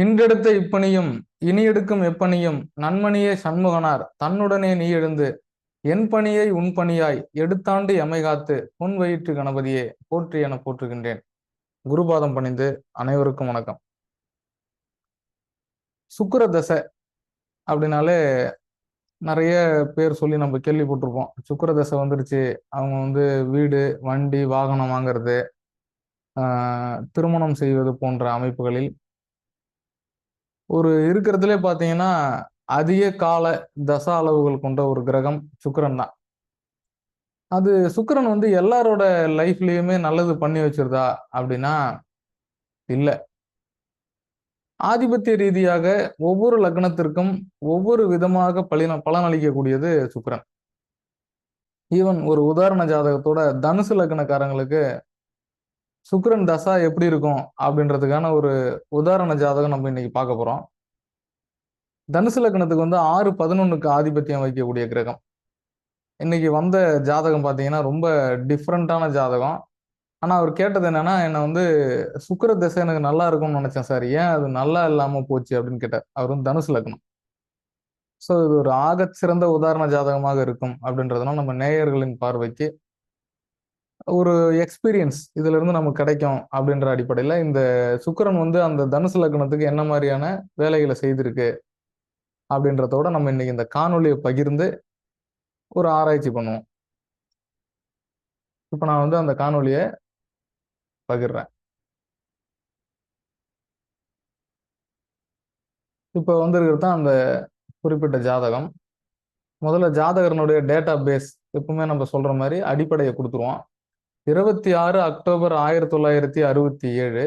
இன்றெடுத்த இப்பணியும் இனி எடுக்கும் எப்பணியும் நன்மணியே சண்முகனார். தன்னுடனே நீ எழுந்து என் பணியை உன் பணியாய் எடுத்தாண்டு எமை காத்து உன் வயிற்று கணபதியே போற்றி என போற்றுகின்றேன். குருபாதம் பணிந்து அனைவருக்கும் வணக்கம். சுக்கர தசை அப்படின்னாலே நிறைய பேர் சொல்லி நம்ம கேள்விப்பட்டிருப்போம். சுக்கர தசை வந்துருச்சு. அவங்க வந்து வீடு வண்டி வாகனம் வாங்குறது ஆஹ் திருமணம் செய்வது போன்ற அமைப்புகளில் ஒரு இருக்கிறதுலே பார்த்தீங்கன்னா அதிக கால தச அளவுகள் கொண்ட ஒரு கிரகம் சுக்கரன் தான். அது சுக்கிரன் வந்து எல்லாரோட லைஃப்லேயுமே நல்லது பண்ணி வச்சிருதா அப்படின்னா இல்லை. ஆதிபத்திய ரீதியாக ஒவ்வொரு லக்னத்திற்கும் ஒவ்வொரு விதமாக பலின பலனளிக்கக்கூடியது சுக்கரன். ஈவன் ஒரு உதாரண ஜாதகத்தோட தனுசு லக்னக்காரங்களுக்கு சுக்ரன் தசா எப்படி இருக்கும் அப்படின்றதுக்கான ஒரு உதாரண ஜாதகம் நம்ம இன்னைக்கு பார்க்க போறோம். தனுசு லக்னத்துக்கு வந்து ஆறு பதினொன்னுக்கு ஆதிபத்தியம் வைக்கக்கூடிய கிரகம். இன்னைக்கு வந்த ஜாதகம் பார்த்தீங்கன்னா ரொம்ப டிஃப்ரெண்ட்டான ஜாதகம். ஆனால் அவர் கேட்டது என்னன்னா என்னை வந்து சுக்கர திசை எனக்கு நல்லா இருக்கும்னு நினைச்சேன் சார். ஏன் அது நல்லா இல்லாமல் போச்சு? அப்படின்னு கேட்டார். அவர் வந்து தனுசு லக்னம். ஸோ இது ஒரு ஆக சிறந்த உதாரண ஜாதகமாக இருக்கும் அப்படின்றதுனால நம்ம நேயர்களின் பார்வைக்கு ஒரு எக்ஸ்பீரியன்ஸ் இதுல இருந்து நமக்கு கிடைக்கும் அப்படின்ற அடிப்படையில இந்த சுக்கரன் வந்து அந்த தனுசு லக்னத்துக்கு என்ன மாதிரியான வேலைகளை செய்திருக்கு அப்படின்றதோட நம்ம இன்னைக்கு இந்த காணொலியை பகிர்ந்து ஒரு ஆராய்ச்சி பண்ணுவோம். இப்போ நான் வந்து அந்த காணொலியை பகிர்றேன். இப்போ வந்திருக்கிறது தான் அந்த குறிப்பிட்ட ஜாதகம். முதல்ல ஜாதகரனுடைய டேட்டா பேஸ் எப்பவுமே நம்ம சொல்ற மாதிரி அடிப்படையை கொடுத்துருவோம் இருபத்தி ஆறு அக்டோபர் ஆயிரத்தி தொள்ளாயிரத்தி அறுபத்தி ஏழு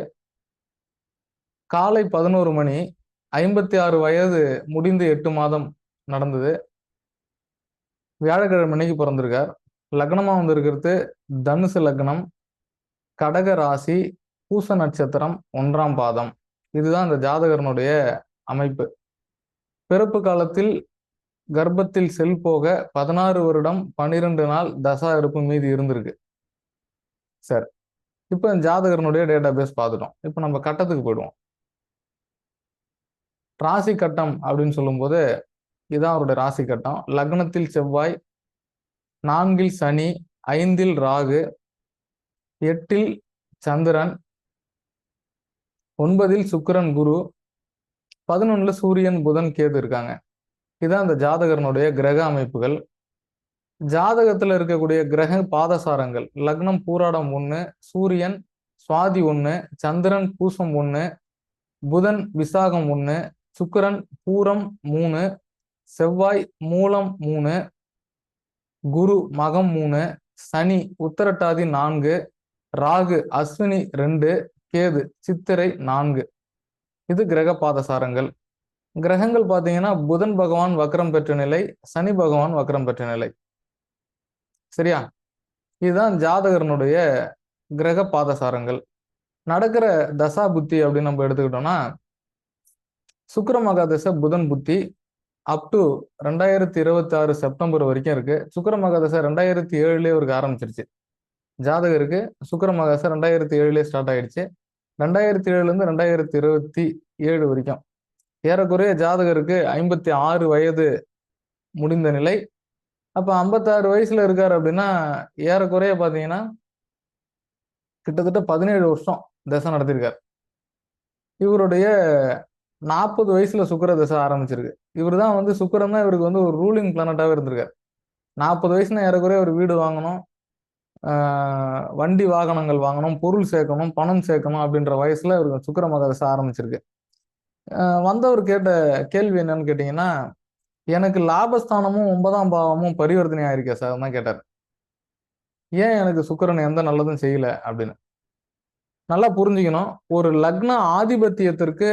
காலை பதினோரு மணி ஐம்பத்தி ஆறு வயது முடிந்து எட்டு மாதம் நடந்தது. வியாழக்கிழமை அன்னைக்கு பிறந்திருக்கார். லக்னமா வந்திருக்கிறது தனுசு லக்னம் கடக ராசி பூச நட்சத்திரம் ஒன்றாம் பாதம். இதுதான் இந்த ஜாதகரனுடைய அமைப்பு. பிறப்பு காலத்தில் கர்ப்பத்தில் செல் போக பதினாறு வருடம் பன்னிரெண்டு நாள் தசா இருப்பு மீதி இருந்திருக்கு. சரி. இப்போ ஜாதகரனுடைய டேட்டா பேஸ் பார்த்துட்டோம். இப்போ நம்ம கட்டத்துக்கு போயிடுவோம். ராசி கட்டம் அப்படின்னு சொல்லும்போது இதுதான் அவருடைய ராசி கட்டம். லக்னத்தில் செவ்வாய் நான்கில் சனி ஐந்தில் ராகு எட்டில் சந்திரன் ஒன்பதில் சுக்கரன் குரு பதினொன்னுல சூரியன் புதன் கேது இருக்காங்க. இதுதான் அந்த ஜாதகரனுடைய கிரக அமைப்புகள். ஜாதகத்தில் இருக்கக்கூடிய கிரக பாதசாரங்கள் லக்னம் பூராடம் ஒன்று சூரியன் சுவாதி ஒன்று சந்திரன் பூசம் ஒன்று புதன் விசாகம் ஒன்று சுக்கரன் பூரம் மூணு செவ்வாய் மூலம் மூணு குரு மகம் மூணு சனி உத்தரட்டாதி நான்கு ராகு அஸ்வினி ரெண்டு கேது சித்திரை நான்கு. இது கிரக பாதசாரங்கள். கிரகங்கள் பார்த்தீங்கன்னா புதன் பகவான் வக்ரம் பெற்ற நிலை சனி பகவான் வக்ரம் பெற்ற நிலை. சரியா? இதுதான் ஜாதகரனுடைய கிரக பாதசாரங்கள். நடக்கிற தசா புத்தி அப்படின்னு நம்ம எடுத்துக்கிட்டோம்னா சுக்கிர மகாதச புதன் புத்தி அப் டு ரெண்டாயிரத்தி இருபத்தி ஆறு செப்டம்பர் வரைக்கும் இருக்கு. சுக்கிர மகாதசை ரெண்டாயிரத்தி ஏழுலேயே அவருக்கு ஆரம்பிச்சிருச்சு. ஜாதகருக்கு சுக்கிர மகாதசை ரெண்டாயிரத்தி ஏழுலேயே ஸ்டார்ட் ஆயிடுச்சு. ரெண்டாயிரத்தி ஏழுலேருந்து ரெண்டாயிரத்தி இருபத்தி ஏழு வரைக்கும். ஏறக்குறைய ஜாதகருக்கு ஐம்பத்தி ஆறு வயது முடிந்த நிலை. அப்போ ஐம்பத்தாறு வயசுல இருக்காரு அப்படின்னா ஏறக்குறைய பார்த்தீங்கன்னா கிட்டத்தட்ட பதினேழு வருஷம் தசை நடத்தியிருக்கார் இவருடைய நாற்பது வயசுல சுக்கர தசை ஆரம்பிச்சிருக்கு. இவர் தான் வந்து சுக்கரம் தான் இவருக்கு வந்து ஒரு ரூலிங் பிளானட்டாகவே இருந்திருக்காரு. நாற்பது வயசுனா ஏறக்குறைய ஒரு வீடு வாங்கணும் வண்டி வாகனங்கள் வாங்கணும் பொருள் சேர்க்கணும் பணம் சேர்க்கணும் அப்படின்ற வயசுல இவருக்கு சுக்கர மகதசை ஆரம்பிச்சிருக்கு. வந்தவர் கேட்ட கேள்வி என்னன்னு கேட்டிங்கன்னா எனக்கு லாபஸ்தானமும் ஒன்பதாம் பாவமும் பரிவர்த்தனை ஆயிருக்கே சார் தான் கேட்டார். ஏன் எனக்கு சுக்கரன் எந்த நல்லதும் செய்யல அப்படின்னு. நல்லா புரிஞ்சுக்கணும். ஒரு லக்ன ஆதிபத்தியத்திற்கு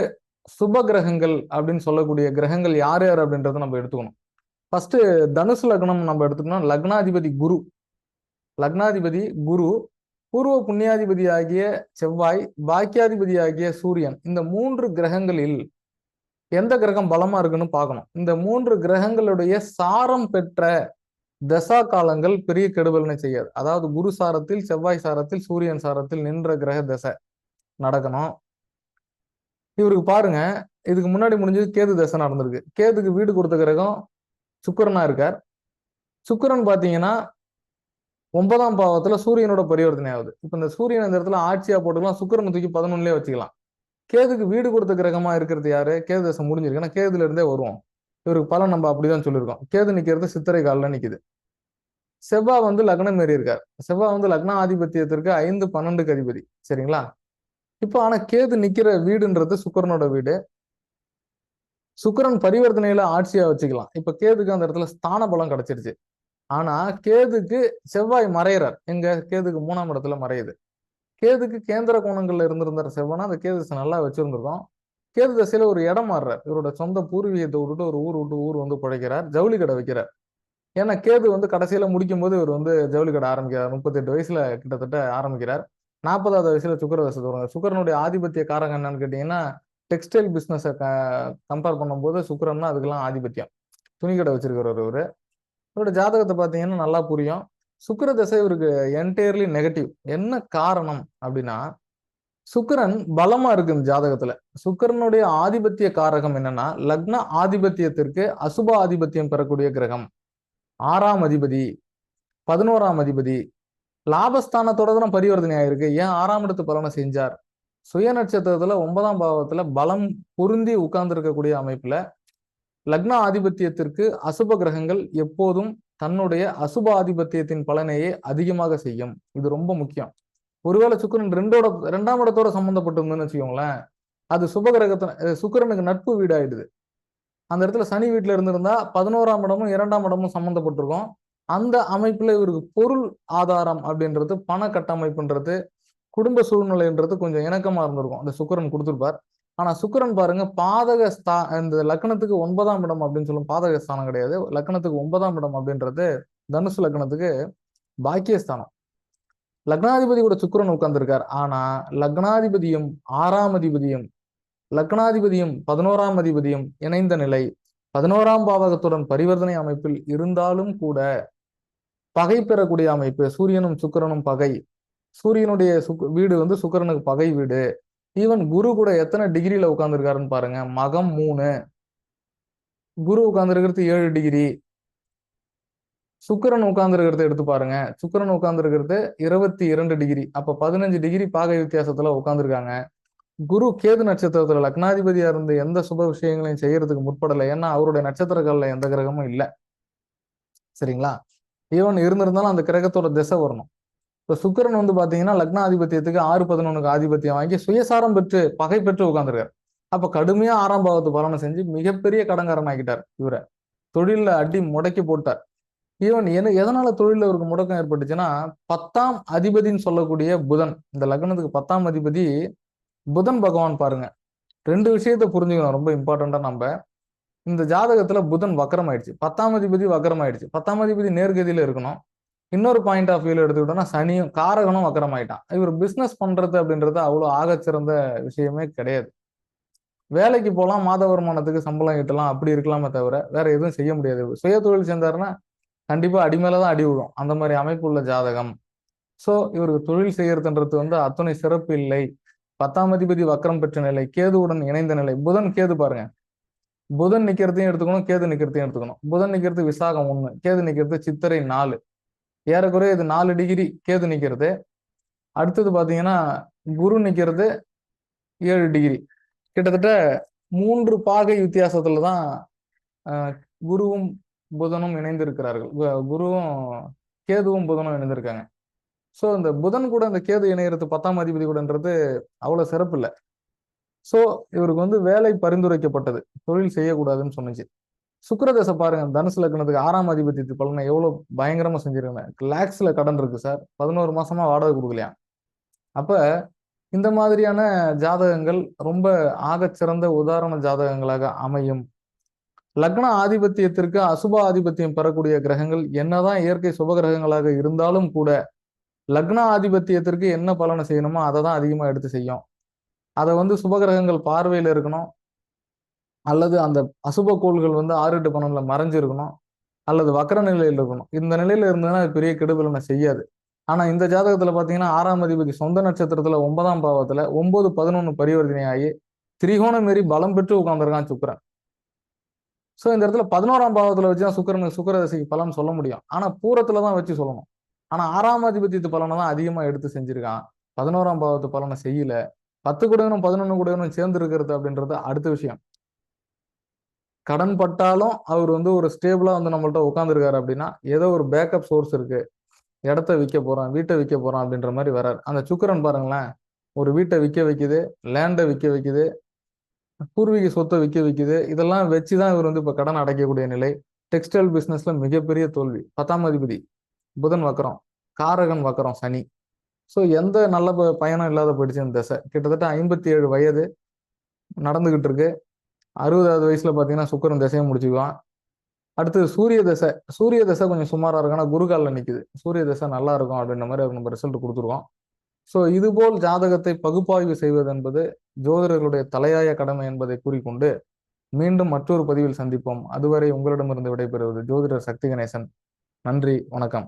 சுப கிரகங்கள் அப்படின்னு சொல்லக்கூடிய கிரகங்கள் யார் யார் அப்படின்றத நம்ம எடுத்துக்கணும். ஃபர்ஸ்ட் தனுசு லக்னம் நம்ம எடுத்துக்கணும். லக்னாதிபதி குரு. லக்னாதிபதி குரு பூர்வ புண்ணியாதிபதி ஆகிய செவ்வாய் பாக்கியாதிபதி ஆகிய சூரியன் இந்த மூன்று கிரகங்களில் எந்த கிரகம் பலமா இருக்குன்னு பார்க்கணும். இந்த மூன்று கிரகங்களுடைய சாரம் பெற்ற தசா காலங்கள் பெரிய கெடுபலனை செய்யாது. அதாவது குரு சாரத்தில் செவ்வாய் சாரத்தில் சூரியன் சாரத்தில் நின்ற கிரக தசை நடக்கணும். இவருக்கு பாருங்க இதுக்கு முன்னாடி முடிஞ்சது கேது தசை நடந்திருக்கு. கேதுக்கு வீடு கொடுத்த கிரகம் சுக்கரனா இருக்கார். சுக்கிரன் பார்த்தீங்கன்னா ஒன்பதாம் பாவத்துல சூரியனோட பரிவர்த்தனை ஆகுது. இப்போ இந்த சூரியன் இந்த இடத்துல ஆட்சியா போட்டுக்கலாம் சுக்கிரனை தூக்கி பதினொன்னுலேயே வச்சுக்கலாம். கேதுக்கு வீடு கொடுத்த கிரகமா இருக்கிறது யாரு? கேது தசை முடிஞ்சிருக்கு. ஏன்னா கேதுல இருந்தே வருவோம். இவருக்கு பலன் நம்ம அப்படிதான் சொல்லியிருக்கோம். கேது நிக்கிறது சித்திரை காலில் நிக்குது. செவ்வாய் வந்து லக்னம் மாரி இருக்கார். செவ்வாய் வந்து லக்ன ஆதிபத்தியத்திற்கு ஐந்து பன்னெண்டுக்கு அதிபதி. சரிங்களா? இப்போ ஆனா கேது நிக்கிற வீடுன்றது சுக்கரனோட வீடு. சுக்கரன் பரிவர்த்தனையில ஆட்சியா வச்சுக்கலாம். இப்ப கேதுக்கு அந்த இடத்துல ஸ்தான பலம் கிடைச்சிருச்சு. ஆனா கேதுக்கு செவ்வாய் மறையிறார். எங்க? கேதுக்கு மூணாம் இடத்துல மறையுது. கேதுக்கு கேந்திர கோணங்கள்ல இருந்திருந்தார் செவ்வனா அந்த கேது திசை நல்லா வச்சிருந்திருக்கோம். கேது தசையில ஒரு இடம் மாறுறார். இவரோட சொந்த பூர்வீகத்தை விட்டுட்டு ஒரு ஊர் விட்டு ஊர் வந்து பிழைக்கிறார். ஜவுளி கடை வைக்கிறார். ஏன்னா கேது வந்து கடைசியில முடிக்கும் போது இவர் வந்து ஜவுளி கடை ஆரம்பிக்கிறார். முப்பத்தெட்டு வயசுல கிட்டத்தட்ட ஆரம்பிக்கிறார். நாற்பதாவது வயசுல சுக்கர தசை தொடங்க சுக்கரனுடைய ஆதிபத்திய காரகம் என்னன்னு கேட்டீங்கன்னா டெக்ஸ்டைல் பிஸ்னஸை க கம்பேர் பண்ணும்போது சுக்கரன் தான் அதுக்கெல்லாம் ஆதிபத்தியம். துணிக்கடை வச்சிருக்கிறவர் இவர். இவரோட ஜாதகத்தை பார்த்தீங்கன்னா நல்லா புரியும். சுக்கர தசை இவருக்கு என்டையர்லி நெகட்டிவ் என்ன காரணம் அப்படின்னா சுக்கரன் பலமா இருக்கு இந்த ஜாதகத்துல. சுக்கிரனுடைய ஆதிபத்திய காரகம் என்னன்னா லக்ன ஆதிபத்தியத்திற்கு அசுப ஆதிபத்தியம் பெறக்கூடிய கிரகம். ஆறாம் அதிபதி பதினோராம் அதிபதி. லாபஸ்தானத்தோட தான் பரிவர்த்தனை ஆயிருக்கு. ஏன் ஆறாம் இடத்து பலனை செஞ்சார்? சுய நட்சத்திரத்துல ஒன்பதாம் பாவத்துல பலம் பொருந்தி உட்கார்ந்து இருக்கக்கூடிய அமைப்புல லக்ன ஆதிபத்தியத்திற்கு அசுப கிரகங்கள் எப்போதும் தன்னுடைய அசுப ஆதிபத்தியத்தின் பலனையே அதிகமாக செய்யும். இது ரொம்ப முக்கியம். ஒருவேளை சுக்கிரன் ரெண்டோட ரெண்டாம் இடத்தோட சம்மந்தப்பட்டிருந்ததுன்னு வச்சுக்கோங்களேன் அது சுப சுக்கரனுக்கு சுக்கிரனுக்கு நட்பு வீடாயிடுது. அந்த இடத்துல சனி வீட்டுல இருந்திருந்தா பதினோராம் இடமும் இரண்டாம் இடமும் சம்மந்தப்பட்டிருக்கும் அந்த அமைப்புல இவருக்கு பொருள் ஆதாரம் அப்படின்றது பண கட்டமைப்புன்றது குடும்ப சூழ்நிலைன்றது கொஞ்சம் இணக்கமா இருந்திருக்கும். அந்த சுக்கிரன் கொடுத்துருப்பார். ஆனா சுக்கிரன் பாருங்க பாதக ஸ்தா இந்த லக்னத்துக்கு ஒன்பதாம் இடம் அப்படின்னு சொல்லும் பாதக ஸ்தானம் கிடையாது. லக்னத்துக்கு ஒன்பதாம் இடம் அப்படின்றது தனுசு லக்னத்துக்கு பாக்கியஸ்தானம். லக்னாதிபதி கூட சுக்கிரன் உட்கார்ந்துருக்கார். ஆனா லக்னாதிபதியும் ஆறாம் அதிபதியும் லக்னாதிபதியும் பதினோராம் அதிபதியும் இணைந்த நிலை பதினோராம் பாவகத்துடன் பரிவர்த்தனை அமைப்பில் இருந்தாலும் கூட பகை பெறக்கூடிய அமைப்பு சூரியனும் சுக்கிரனும் பகை. சூரியனுடைய சுக் வீடு வந்து சுக்கிரனுக்கு பகை வீடு. ஈவன் குரு கூட எத்தனை டிகிரியில உட்காந்துருக்காருன்னு பாருங்க. மகம் மூணு. குரு உட்காந்துருக்கிறது ஏழு டிகிரி சுக்கிரன் உட்கார்ந்துருக்கிறத எடுத்து பாருங்க. சுக்கிரன் உட்கார்ந்துருக்கிறது இருபத்தி இரண்டு டிகிரி அப்ப பதினஞ்சு டிகிரி பாகை வித்தியாசத்துல உட்கார்ந்துருக்காங்க. குரு கேது நட்சத்திரத்துல லக்னாதிபதியா இருந்து எந்த சுப விஷயங்களையும் செய்யறதுக்கு முற்படலை. ஏன்னா அவருடைய நட்சத்திரங்கள்ல எந்த கிரகமும் இல்லை. சரிங்களா? ஈவன் இருந்திருந்தாலும் அந்த கிரகத்தோட திசை வரணும். இப்ப சுக்கிரன் வந்து பாத்தீங்கன்னா லக்னாதிபத்தியத்துக்கு ஆறு பதினொன்னுக்கு ஆதிபத்தியம் வாங்கி சுயசாரம் பெற்று பகை பெற்று உட்காந்துருக்காரு அப்ப கடுமையா ஆறாம் பாவத்து பலனை செஞ்சு மிகப்பெரிய கடங்காரன் ஆக்கிட்டார் இவரை. தொழில அடி முடக்கி போட்டார். ஈவன் என எதனால தொழில இவருக்கு முடக்கம் ஏற்பட்டுச்சுன்னா பத்தாம் அதிபதின்னு சொல்லக்கூடிய புதன் இந்த லக்னத்துக்கு பத்தாம் அதிபதி புதன் பகவான் பாருங்க. ரெண்டு விஷயத்த புரிஞ்சுக்கணும் ரொம்ப இம்பார்ட்டண்டா நம்ம. இந்த ஜாதகத்துல புதன் வக்கரம் ஆயிடுச்சு பத்தாம் அதிபதி வக்கரம் ஆயிடுச்சு பத்தாம் அதிபதி நேர்கதியில இருக்கணும். இன்னொரு பாயிண்ட் ஆஃப் வியூல எடுத்துக்கிட்டோம்னா சனியும் காரகனும் வக்கரம் ஆயிட்டான் இவர் பிஸ்னஸ் பண்றது அப்படின்றது அவ்வளோ ஆகச்சிறந்த விஷயமே கிடையாது. வேலைக்கு போகலாம் மாத வருமானத்துக்கு சம்பளம் ஈட்டலாம் அப்படி இருக்கலாமே தவிர வேற எதுவும் செய்ய முடியாது. சுய தொழில் சேர்ந்தாருன்னா கண்டிப்பா அடிமேல தான் அடி விழும். அந்த மாதிரி அமைப்பு உள்ள ஜாதகம். ஸோ இவருக்கு தொழில் செய்யறதுன்றது வந்து அத்துணை சிறப்பு இல்லை. பத்தாம் அதிபதி வக்கரம் பெற்ற நிலை கேதுவுடன் இணைந்த நிலை. புதன் கேது பாருங்க. புதன் நிக்கிறதையும் எடுத்துக்கணும் கேது நிக்கிறதையும் எடுத்துக்கணும். புதன் நிக்கிறது விசாகம் ஒண்ணு கேது நிக்கிறது சித்திரை நாலு. ஏறக்குறைய இது நாலு டிகிரி கேது நிற்கிறது அடுத்தது பார்த்தீங்கன்னா குரு நிற்கிறது ஏழு டிகிரி கிட்டத்தட்ட மூன்று பாகை வித்தியாசத்துல தான் குருவும் புதனும் இணைந்திருக்கிறார்கள். குருவும் கேதுவும் புதனும் இணைந்திருக்காங்க. ஸோ இந்த புதன் கூட இந்த கேது இணையறது பத்தாம் அதிபதி கூடன்றது அவ்வளோ சிறப்பு இல்லை ஸோ இவருக்கு வந்து வேலை பரிந்துரைக்கப்பட்டது. தொழில் செய்யக்கூடாதுன்னு சொன்னிச்சு. சுக்கரதசை பாருங்க தனுசு லக்னத்துக்கு ஆறாம் அதிபதி பலனை எவ்வளவு பயங்கரமா செஞ்சிருக்கேன் லேக்ஸ்ல கடன் இருக்கு சார். பதினோரு மாசமா வாடகை கொடுக்கலையா? அப்ப இந்த மாதிரியான ஜாதகங்கள் ரொம்ப ஆகச்சிறந்த உதாரண ஜாதகங்களாக அமையும். லக்ன ஆதிபத்தியத்திற்கு அசுப ஆதிபத்தியம் பெறக்கூடிய கிரகங்கள் என்னதான் இயற்கை சுப கிரகங்களாக இருந்தாலும் கூட லக்ன ஆதிபத்தியத்திற்கு என்ன பலனை செய்யணுமோ அதை தான் அதிகமாக எடுத்து செய்யும். அதை வந்து சுபகிரகங்கள் பார்வையில் இருக்கணும். அல்லது அந்த அசுப கோள்கள் வந்து ஆறு எட்டு பன்னெண்டுல அல்லது வக்கர நிலையில் இருக்கணும். இந்த நிலையில இருந்ததுன்னா அது பெரிய கெடுபலனை செய்யாது. ஆனா இந்த ஜாதகத்துல பாத்தீங்கன்னா ஆறாம் அதிபதி சொந்த நட்சத்திரத்துல ஒன்பதாம் பாவத்துல ஒன்பது பதினொன்னு பரிவர்த்தனை ஆகி திரிகோணம் மாரி பலம் பெற்று உட்கார்ந்துருக்கான் சுக்கரன். ஸோ இந்த இடத்துல பதினோராம் பாவத்துல வச்சு தான் சுக்கரனுக்கு சுக்கரதசைக்கு பலன் சொல்ல முடியும். ஆனா பூரத்துல தான் வச்சு சொல்லணும். ஆனா ஆறாம் அதிபத்தியத்து பலனை தான் அதிகமா எடுத்து செஞ்சிருக்கான். பதினோராம் பாவத்து பலனை செய்யல. பத்து குடையனும் பதினொன்னு குடையனும் சேர்ந்து இருக்கிறது அப்படின்றது அடுத்த விஷயம். கடன் பட்டாலும் அவர் வந்து ஒரு ஸ்டேபிளா வந்து நம்மள்ட்ட உட்காந்துருக்காரு அப்படின்னா ஏதோ ஒரு பேக்கப் சோர்ஸ் இருக்கு. இடத்த விற்க போறான் வீட்டை விற்க போறான் அப்படின்ற மாதிரி வராரு. அந்த சுக்கரன் பாருங்களேன் ஒரு வீட்டை விற்க வைக்குது லேண்டை விற்க வைக்குது பூர்வீக சொத்தை விற்க வைக்குது. இதெல்லாம் வச்சு தான் இவர் வந்து இப்போ கடன் அடைக்கக்கூடிய நிலை. டெக்ஸ்டைல் பிஸ்னஸில் மிகப்பெரிய தோல்வி. பத்தாம் அதிபதி புதன் வக்கரம் காரகன் வக்கரம் சனி. ஸோ எந்த நல்ல ப- இல்லாத போயிடுச்சு இந்த தசை. கிட்டத்தட்ட ஐம்பத்தி ஏழு வயது நடந்துகிட்டு இருக்கு. அறுபதாவது வயசுல பார்த்தீங்கன்னா சுக்கரன் திசையை முடிச்சுக்குவான். அடுத்து சூரிய தசை. சூரிய தசை கொஞ்சம் சுமாராக இருக்கும். ஆனால் குருகாலில் நிற்குது சூரிய தசை நல்லா இருக்கும் அப்படின்ற மாதிரி அவர் நம்ம ரிசல்ட் கொடுத்துருவோம் ஸோ இதுபோல் ஜாதகத்தை பகுப்பாய்வு செய்வது என்பது ஜோதிடர்களுடைய தலையாய கடமை என்பதை கூறிக்கொண்டு மீண்டும் மற்றொரு பதிவில் சந்திப்போம். அதுவரை உங்களிடமிருந்து விடைபெறுவது ஜோதிடர் சக்தி கணேசன் நன்றி வணக்கம்.